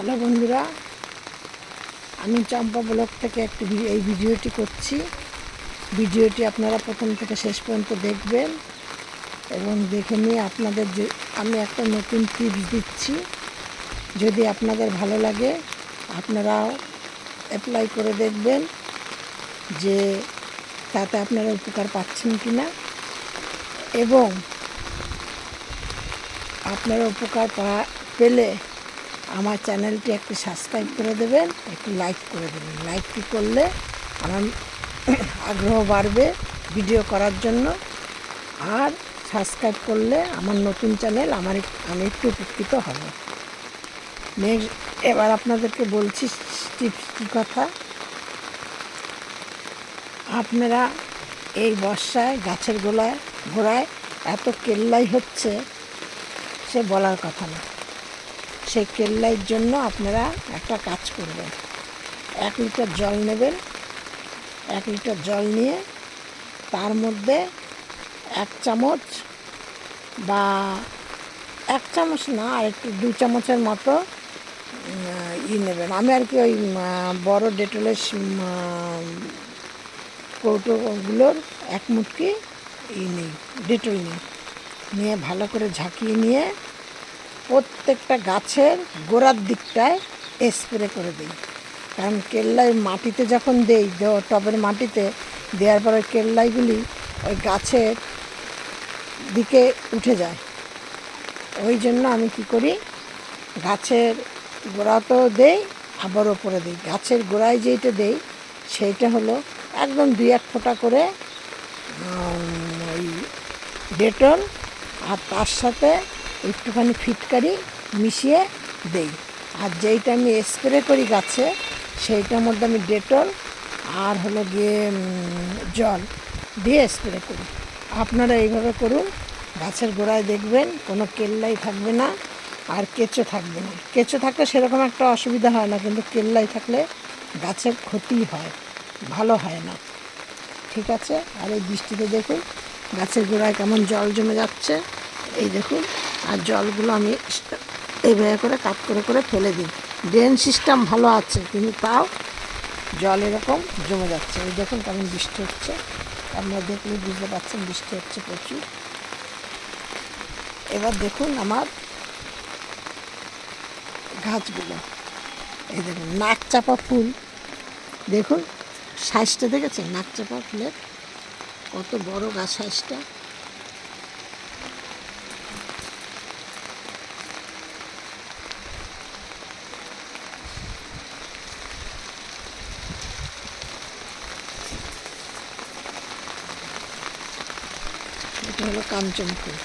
Hello বন্ধুরা, আমি চম্পা block থেকে একটি এই ভিডিওটি করছি। ভিডিওটি আপনারা প্রথম থেকে শেষ পর্যন্ত দেখবেন এবং দেখে নিয়ে আপনাদের যে আমি একটা নতুন টিপস দিচ্ছি। যদি আপনাদের ভালো লাগে, আপনারাও অ্যাপ্লাই করে দেখবেন যে তাতে আপনারা উপকার পাচ্ছেন কি না এবং আপনারা উপকার পেলে আমার চ্যানেলটি একটু সাবস্ক্রাইব করে দেবেন, একটু লাইক করে দেবেন। লাইকটি করলে আমার আগ্রহ বাড়বে ভিডিও করার জন্য। আর সাবস্ক্রাইব করলে আমার নতুন চ্যানেল আমার আমি একটু উপকৃত হব। নেক্সট এবার আপনাদেরকে বলছি টিপস কী কথা। আপনারা এই বর্ষায় গাছের গোলায়, গোড়ায় এত কেল্লাই হচ্ছে, সে বলার কথা না। সেই কেল্লাইয়ের জন্য আপনারা একটা কাজ করবেন। এক লিটার জল নেবেন, এক লিটার জল নিয়ে তার মধ্যে এক চামচ বা এক চামচ না, আর একটু দু চামচের মতো ই নেবেন। আমি আর কি ওই বড় ডেটলের কৌটোগুলোর এক মুটকি ই নিই, ডেটল নিই। নিয়ে ভালো করে ঝাঁকিয়ে নিয়ে প্রত্যেকটা গাছের গোড়ার দিকটায় স্প্রে করে দিই। কারণ কেল্লাই মাটিতে যখন দেই টবের মাটিতে, দেওয়ার পরে কেল্লাইগুলি ওই গাছের দিকে উঠে যায়। ওই জন্য আমি কি করি, গাছের গোড়াতেও দেই, আবার ওপরে দিই। গাছের গোড়ায় যেইটা দেই, সেইটা হলো একদম দুই এক ফোঁটা করে ওই ডেটল আর তার সাথে একটুখানি ফিটকারি মিশিয়ে দেই। আর যেইটা আমি স্প্রে করি গাছে, সেইটার মধ্যে আমি ডেটল আর হলো গিয়ে জল দিয়ে স্প্রে করি। আপনারা এইভাবে করুন। গাছের গোড়ায় দেখবেন, কোনো কেল্লাই থাকবে না আর কেঁচো থাকবে না। কেঁচো থাকলে সেরকম একটা অসুবিধা হয় না, কিন্তু কেল্লাই থাকলে গাছের ক্ষতি হয়, ভালো হয় না। ঠিক আছে? আর এই বৃষ্টিতে দেখুন, গাছের গোড়ায় কেমন জল জমে যাচ্ছে। এই দেখুন। আর জলগুলো আমি এইভাবে করে কাট করে করে ফেলে দিই। ড্রেন সিস্টেম ভালো আছে, কিন্তু তাও জল এরকম জমে যাচ্ছে। এই দেখুন কেমন বৃষ্টি হচ্ছে। আপনারা দেখলে বুঝতে পারছেন বৃষ্টি হচ্ছে প্রচুর। এবার দেখুন আমার গাছগুলো। এই দেখুন নাক চাপা ফুল। দেখুন সাইজটা দেখেছেন? নাক চাপা ফুলের কত বড় গাছ সাইজটা এটা হলো কাঞ্চন ফুল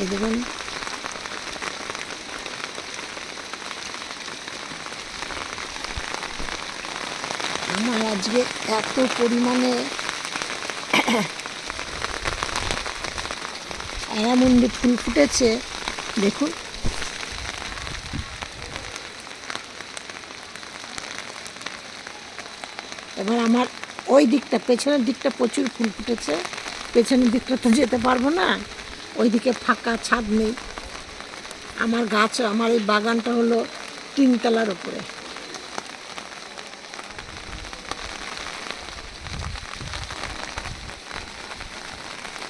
এই দেখুন। আমার আজকে এত পরিমাণে অ্যারামুন্ডি ফুল ফুটেছে, দেখুন। এবার আমার ওই দিকটা, পেছনের দিকটা প্রচুর ফুল ফুটেছে। পেছনের দিকটা তো যেতে পারব না। ওইদিকে ফাঁকা ছাদ নেই। আমার গাছ, আমার এই বাগানটা হলো তিনতলার উপরে।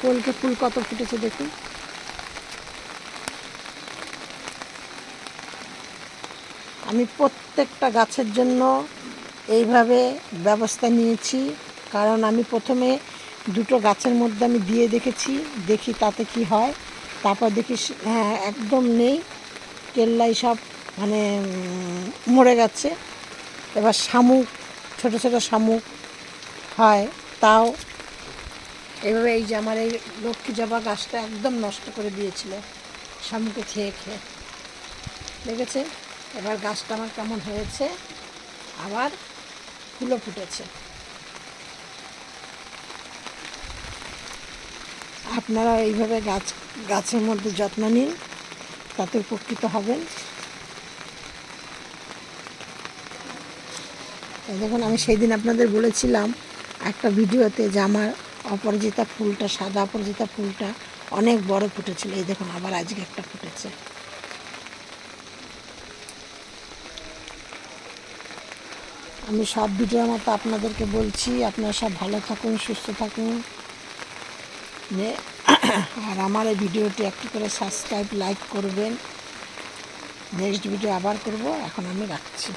কলকে ফুল কত ফুটেছে দেখুন আমি প্রত্যেকটা গাছের জন্য এইভাবে ব্যবস্থা নিয়েছি, কারণ আমি প্রথমে দুটো গাছের মধ্যে আমি দিয়ে দেখেছি, দেখি তাতে কি হয়। তারপর দেখি হ্যাঁ একদম নেই। কেল্লাই সব মানে মরে গেছে। এবার শামুক, ছোট ছোট শামুক হয়, তাও। এভাবে এই যে আমার এই লক্ষ্মী জবা গাছটা একদম নষ্ট করে দিয়েছিল, শামুকে খেয়ে খেয়ে। দেখেছে এবার গাছটা আমার কেমন হয়েছে? আবার ফুলও ফুটেছে। আপনারা এইভাবে গাছ, গাছের মধ্যে যত্ন নিন, তাতে উপকৃত হবেন। দেখুন, আমি সেই দিন আপনাদের বলেছিলাম একটা ভিডিওতে যে আমার অপরাজিতা ফুলটা, সাদা অপরাজিতা ফুলটা অনেক বড় ফুটেছিল। এই দেখুন, আবার আজকে একটা ফুটেছে। আমি সব ভিডিওর মতো আপনাদেরকে বলছি, আপনারা সব ভালো থাকুন, সুস্থ থাকুন। নে আর আমার এই ভিডিওটি একটু করে সাবস্ক্রাইব, লাইক করবেন। নেক্সট ভিডিও আবার করব। এখন আমি রাখছি।